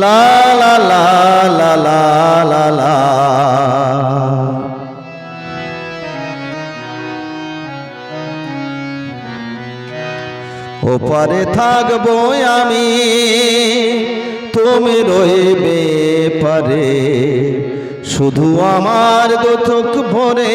লা লা লা লা লা লা লা ওপারে থাকব আমি, তুমি রইবে পারে। শুধু আমার দু ভরে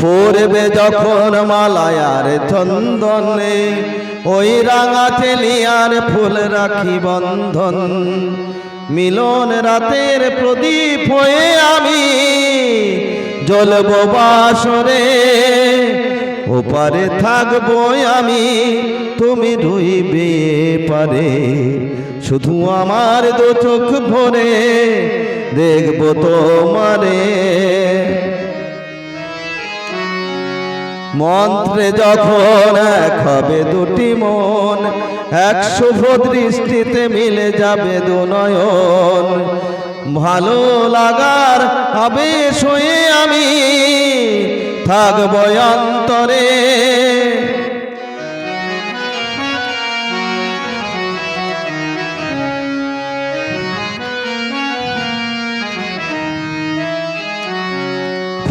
পড়বে যখন মালায়ার চন্দনে, ওই রাঙা চেলিয়ার ফুল রাখি বন্ধন। মিলন রাতের প্রদীপ হয়ে আমি জ্বলব বাসরে, ওপারে থাকব আমি, তুমি রইবে পারে শুধু আমার দু চোখ ভরে দেখব তোমারে। মন্ত্রে যখন এক হবে দুটি মন, এক শুভ দৃষ্টিতে মিলে যাবে দু নয়ন। ভালো লাগার হবে শুয়ে আমি থাকব অন্তরে।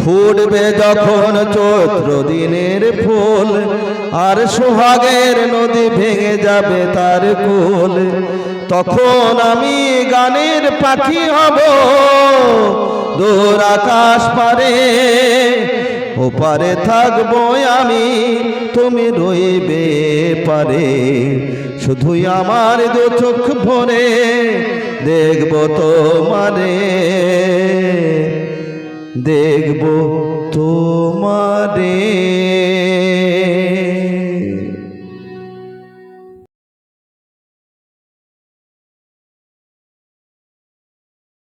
ফুটবে যখন চৈত্র দিনের ফুল, আর সোহাগের নদী ভেঙে যাবে তার কুল, তখন আমি গানের পাখি হব দূর আকাশ পারে। ওপারে থাকব আমি, তুমি রইবে পারে। শুধুই আমার দু চোখ ভরে দেখব তোমারে। দেখব তোমারে।